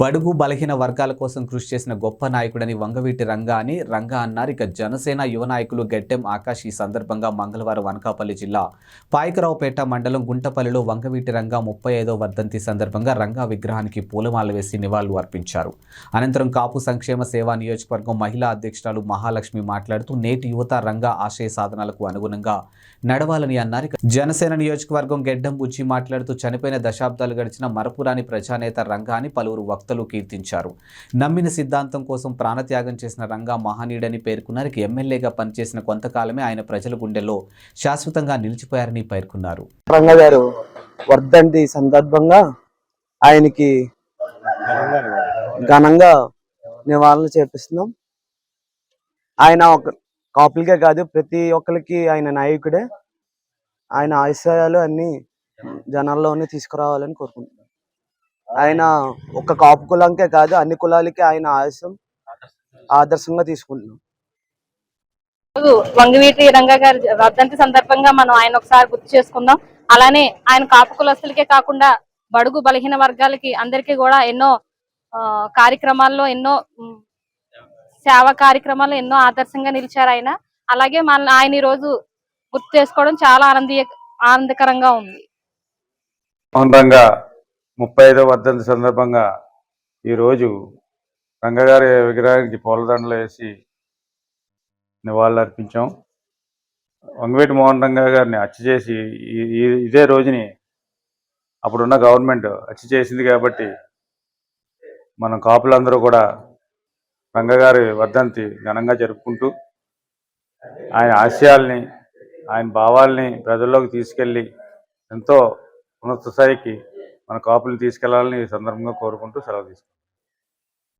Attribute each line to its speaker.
Speaker 1: బడుగు బలహీన వర్గాల కోసం కృషి చేసిన గొప్ప నాయకుడని వంగవీటి రంగా అని రంగా అన్నారు. ఇక జనసేన యువ నాయకులు గెడ్డెం ఆకాష్ ఈ సందర్భంగా మంగళవారం అనకాపల్లి జిల్లా పాయకరావుపేట మండలం గుంటపల్లిలో వంగవీటి రంగా ముప్పై ఐదో వర్ధంతి సందర్భంగా రంగా విగ్రహానికి పూలమాల వేసి నివాళులు అర్పించారు. అనంతరం కాపు సంక్షేమ సేవా నియోజకవర్గం మహిళా అధ్యక్షురాలు మహాలక్ష్మి మాట్లాడుతూ నేటి యువత రంగా ఆశయ సాధనాలకు అనుగుణంగా నడవాలని అన్నారు. ఇక జనసేన నియోజకవర్గం గెడ్డం బుజ్జి మాట్లాడుతూ చనిపోయిన దశాబ్దాలు గడిచిన మరపురాని ప్రజానేత రంగా అని పలువురు వక్తలు కీర్తించారు. నమ్మిన సిద్ధాంతం కోసం ప్రాణత్యాగం చేసిన రంగా మహనీయుడని పేర్కొన్నారు ఇక ఎమ్మెల్యేగా పనిచేసిన కొంతకాలమే ఆయన ప్రజల గుండెల్లో శాశ్వతంగా నిలిచిపోయారని పేర్కొన్నారు.
Speaker 2: రంగ గారు వర్ధంతి సందర్భంగా ఆయనకి ఘనంగా నివాళులు చేపిస్తున్నాం. ఆయన ఒక కాపులుగా కాదు ప్రతి ఒక్కరికి ఆయన నాయకుడే. ఆయన ఆశయాలు అన్ని జనాల్లోనే తీసుకురావాలని కోరుకుంటున్నాం. ఆయన ఒక కాపు కులంకే కాదు అన్ని కులాలకి ఆయన ఆశయం ఆదర్శంగా తీసుకుంటున్నాం.
Speaker 3: వంగవీటి రంగా గారి వర్ధంతి సందర్భంగా మనం ఆయన ఒకసారి గుర్తు చేసుకుందాం. అలానే ఆయన కాపు కులస్తులకే కాకుండా బడుగు బలహీన వర్గాలకి అందరికీ కూడా ఎన్నో ఆ, కార్యక్రమాల్లో ఎన్నో సేవా కార్యక్రమాల్లో ఎన్నో ఆదర్శంగా నిలిచారు ఆయన. అలాగే మన ఆయన ఈ రోజు గుర్తు చేసుకోవడం చాలా ఆనందీయ ఆనందకరంగా ఉంది.
Speaker 4: ముప్పై ఐదవ వర్ధంతి సందర్భంగా ఈరోజు రంగగారి విగ్రహానికి పూలదండలు వేసి నివాళులు అర్పించాం వంగవేటి మోహన్ రంగా గారిని హత్య చేసి ఇదే రోజుని అప్పుడున్న గవర్నమెంట్ హత్య చేసింది కాబట్టి మనం కాపులందరూ కూడా రంగగారి వర్ధంతి ఘనంగా జరుపుకుంటూ ఆయన ఆశయాల్ని ఆయన భావాల్ని ప్రజల్లోకి తీసుకెళ్ళి ఎంతో ఉన్నత స్థాయికి మన కాపులు తీసుకెళ్ళాలని ఈ సందర్భంగా కోరుకుంటూ సెలవు తీసుకుంటాం